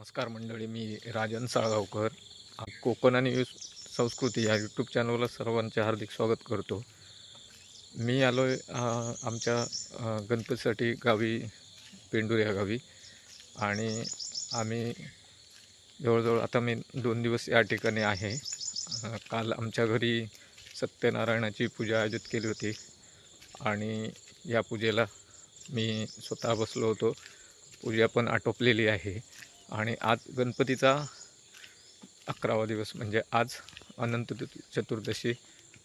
नमस्कार मंडळी मी राजन साळगावकर. कोकण आणि संस्कृती या यूट्यूब चॅनलला सर्वांचे हार्दिक स्वागत करतो. मी आलो आहे आमच्या गणपतीसाठी गावी पेंडूर या गावी. आणि आम्ही जवळजवळ आता मी दोन दिवस या ठिकाणी आहे. काल आमच्या घरी सत्यनारायणाची पूजा आयोजित केली होती. आणि या पूजेला मी स्वतः बसलो होतो. पूजा पण आटोपलेली आहे. आणि आज गणपतीचा अकरावा दिवस म्हणजे आज अनंत चतुर्दशी.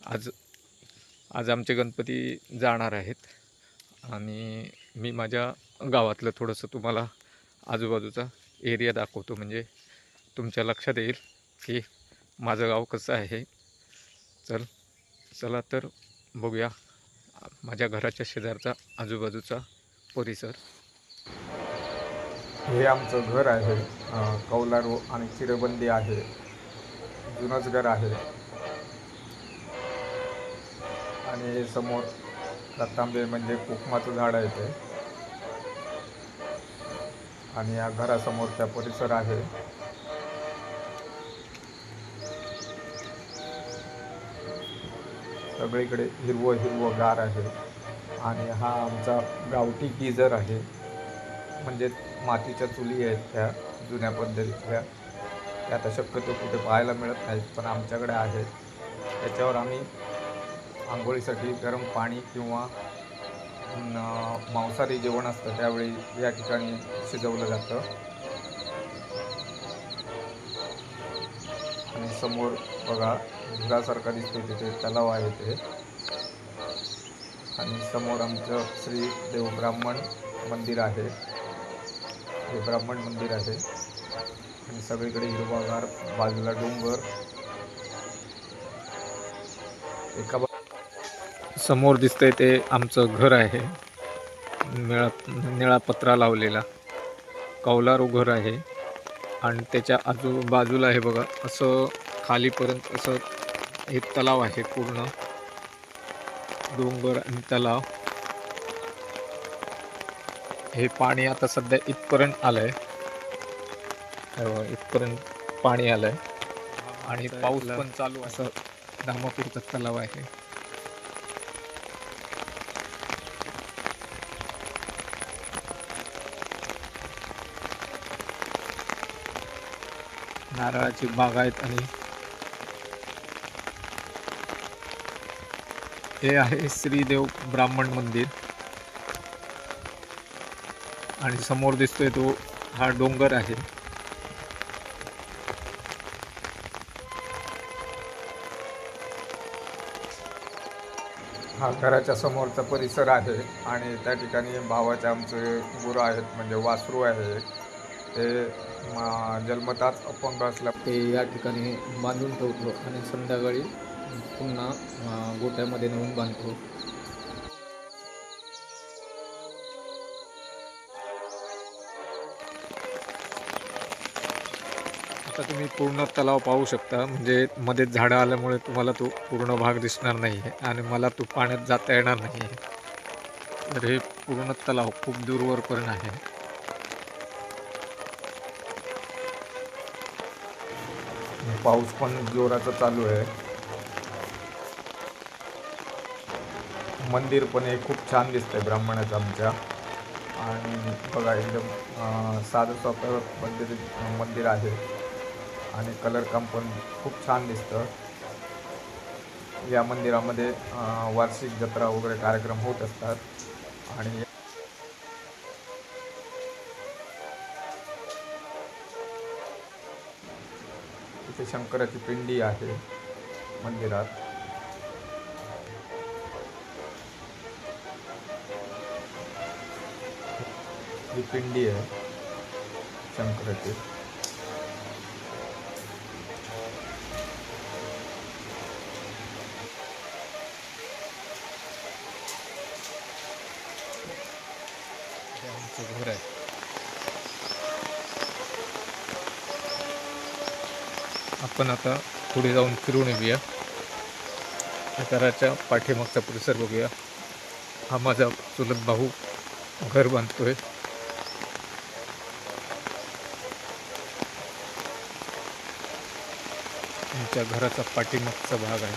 आज आज आमचे गणपती जाणार आहेत. आणि मी माझ्या गावातलं थोडंसं तुम्हाला आजूबाजूचा एरिया दाखवतो. म्हणजे तुमच्या लक्षात येईल की माझं गाव कसं आहे. चल चला तर बघूया. माझ्या घराच्या शेजारचा आजूबाजूचा परिसर. हे आमचं घर आहे कौलारू आणि चिरबंदी आहे जुनंच घर आहे. आणि समोर रतांबे म्हणजे कोकमाचं झाड आहे ते. आणि या घरासमोरचा परिसर आहे. सगळीकडे हिरवं हिरवं गार आहे. आणि हा आमचा गावठी गिजर आहे. म्हणजे मातीच्या चुली आहेत त्या जुन्या पद्धतीतल्या त्या. आता शक्यतो कुठे पाहायला मिळत नाहीत पण आमच्याकडे आहेत. त्याच्यावर आम्ही आंघोळीसाठी गरम पाणी किंवा मांसाहारी जेवण असतं त्यावेळी या ठिकाणी शिजवलं जातं. आणि समोर बघा घरासारखा दिसतो तिथे तलाव आहे ते. आणि समोर आमचं श्री देवब्राह्मण मंदिर आहे. हे ब्राह्मण मंदिर आहे. आणि सगळीकडे हिरवागार बाजूला डोंगर. एका बा समोर दिसतंय ते आमचं घर आहे. निळा निळा पत्रा लावलेला. कौलारू घर आहे. आणि त्याच्या आजूबाजूला हे बघा असं खालीपर्यंत असं हे तलाव आहे पूर्ण. डोंगर आणि तलाव. हे पाणी आता सध्या इथपर्यंत आलंय. हे इथपर्यंत पाणी आलंय. आणि पाऊस पण चालू. असं धामापूरचा तलाव आहे. नारळाची बाग आहेत आणि हे आहे श्रीदेव ब्राह्मण मंदिर. आणि समोर दिसतोय तो हा डोंगर आहे. हा घराच्या समोरचा परिसर आहे आणि त्या ठिकाणी भावाचे आमचे गुरु आहेत म्हणजे वासरू आहे. ते म- जन्मताच अपंग असल्या ते या ठिकाणी बांधून ठेवतो आणि संध्याकाळी पुन्हा गोट्यामध्ये नेऊन बांधतो. आता तुम्ही पूर्ण तलाव पाहू शकता. म्हणजे मध्ये झाडं आल्यामुळे तुम्हाला तो पूर्ण भाग दिसणार नाही आहे आणि मला तो पाण्यात जाता येणार नाही आहे तर हे पूर्ण तलाव खूप दूरवरपर्यंत आहे. पाऊस पण जोराचा चालू आहे. मंदिर पण हे खूप छान दिसतंय ब्राह्मणाचं आमच्या. आणि बघा एकदम साधं सोप्या पद्धतीत मंदिर आहे. आणि कलर काम पण खूप छान दिसतं. या मंदिरामध्ये वार्षिक जत्रा वगैरे कार्यक्रम होत असतात. आणि इथे शंकराची पिंडी आहे मंदिरात. ही पिंडी आहे शंकराची. घर आहे. आपण आता पुढे जाऊन फिरून येऊया. घराच्या पाठीमागचा परिसर बघूया. हा माझा चुलत भाऊ घर बांधतोय. आमच्या घराचा पाठीमागचा भाग आहे.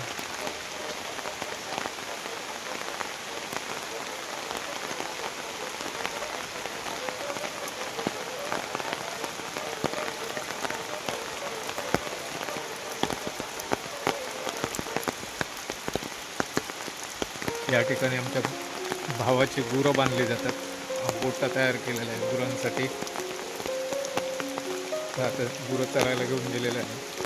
या ठिकाणी आमच्या भावाची गुरं बांधली जातात. गोटा तयार केलेला आहे गुरांसाठी. आता गुरं चरायला घेऊन गेलेलं आहे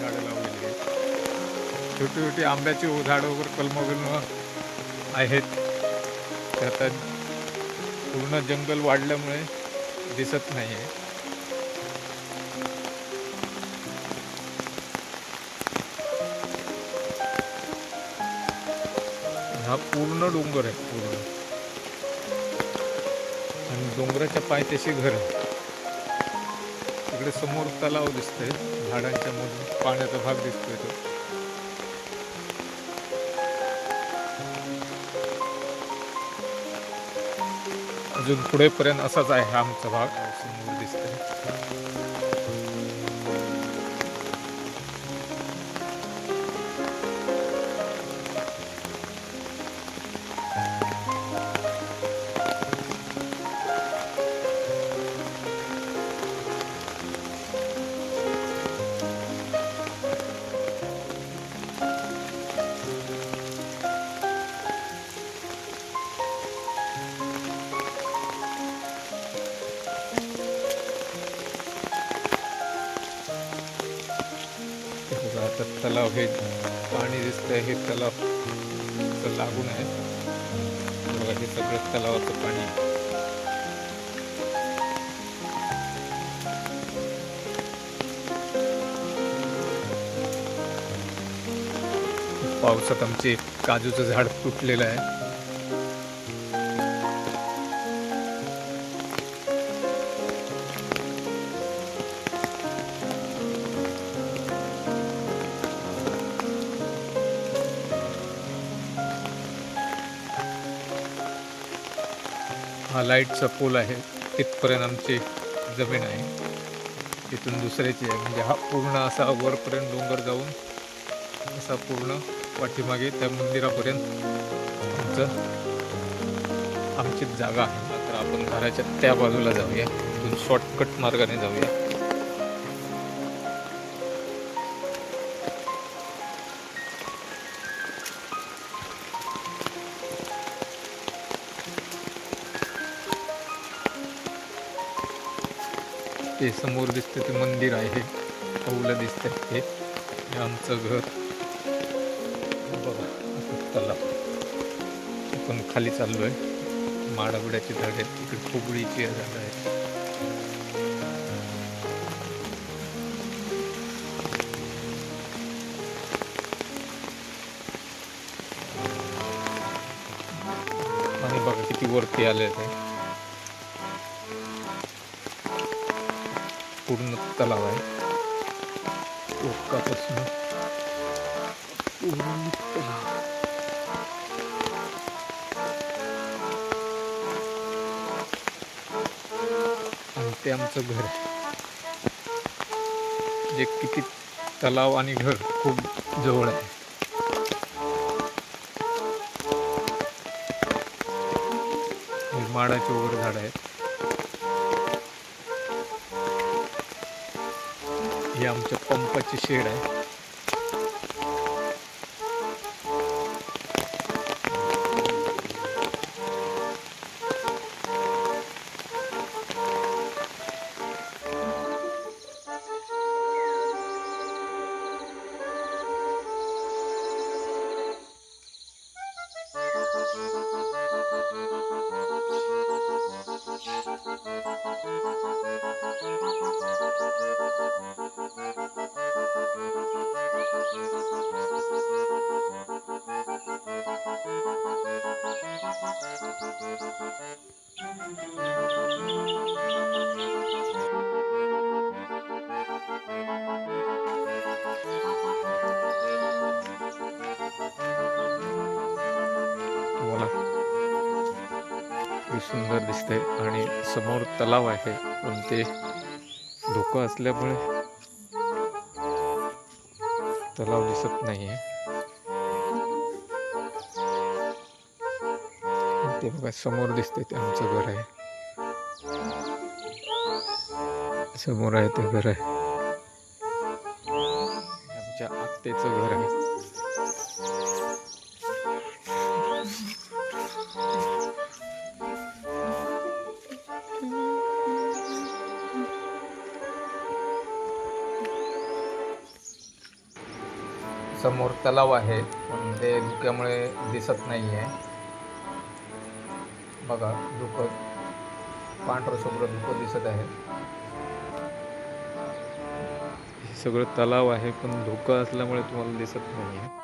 झाडं लावलेली आहेत. छोटी छोटी आंब्याची झाडं वगैरे कलम आहेत. त्यात आता पूर्ण जंगल वाढल्यामुळे दिसत नाही आहे हा पूर्ण डोंगर आहे पूर्ण. आणि डोंगराच्या पायथ्याशी घर आहे. तिकडे समोर तलाव दिसतोय झाडांच्या मधून पाण्याचा भाग दिसतोय तो. अजून पुढेपर्यंत असाच आहे हा आमचा भाग समोर दिसतोय. तलाव हे पाणी दिसतंय हे तलाव लागून आहे. बघा हे सगळं तलावाचं पाणी. पावसात आमचे काजूचं झाड तुटलेलं आहे. हा लाईटचा पोल आहे. तिथपर्यंत आमची जमीन आहे. तिथून दुसऱ्याची आहे. म्हणजे हा पूर्ण असा वरपर्यंत डोंगर जाऊन असा पूर्ण पाठीमागे त्या मंदिरापर्यंत आमचं आमची जागा आहे. तर आपण घराच्या त्या बाजूला जाऊया. इथून शॉर्टकट मार्गाने जाऊया. ते समोर दिसते ते मंदिर आहे. कौलं दिसते ते हे आमचं घर. बघा तलाव. आपण खाली चाललो आहे. माडाबिड्याची झाड आहेत. तिकडे खोबडीची झाडं आहेत. आणि बघा किती वरती आले ते तलाव आहे. ओकापासून आणि ते आमचं घर. जे किती तलाव आणि घर खूप जवळ आहे. माडाचे वगैरे झाड आहेत. ही आमच्या पंपाची शेड आहे. सुंदर दिसते आणि समोर तलाव आहे. पण ते धोका असल्यामुळे तलाव दिसत नाही आहे ते बघा समोर दिसते ते आमचं घर आहे. समोर आहे ते घर आहे. आमच्या आत्तेचं घर आहे. समोर तलाव आहे पण ते धुक्यामुळे दिसत नाही आहे बघा धुकं पांढरं शुभ्र धुकं दिसत आहे. हे सगळं तलाव आहे पण धोका असल्यामुळे तुम्हाला दिसत नाही आहे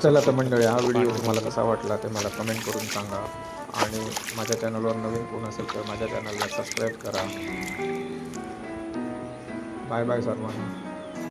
चला तर मंडळी हा व्हिडिओ तुम्हाला कसा वाटला ते मला कमेंट करून सांगा. आणि माझ्या चॅनलवर नवीन कोण असेल तर माझ्या चॅनलला सबस्क्राईब करा. बाय बाय सर्वांना.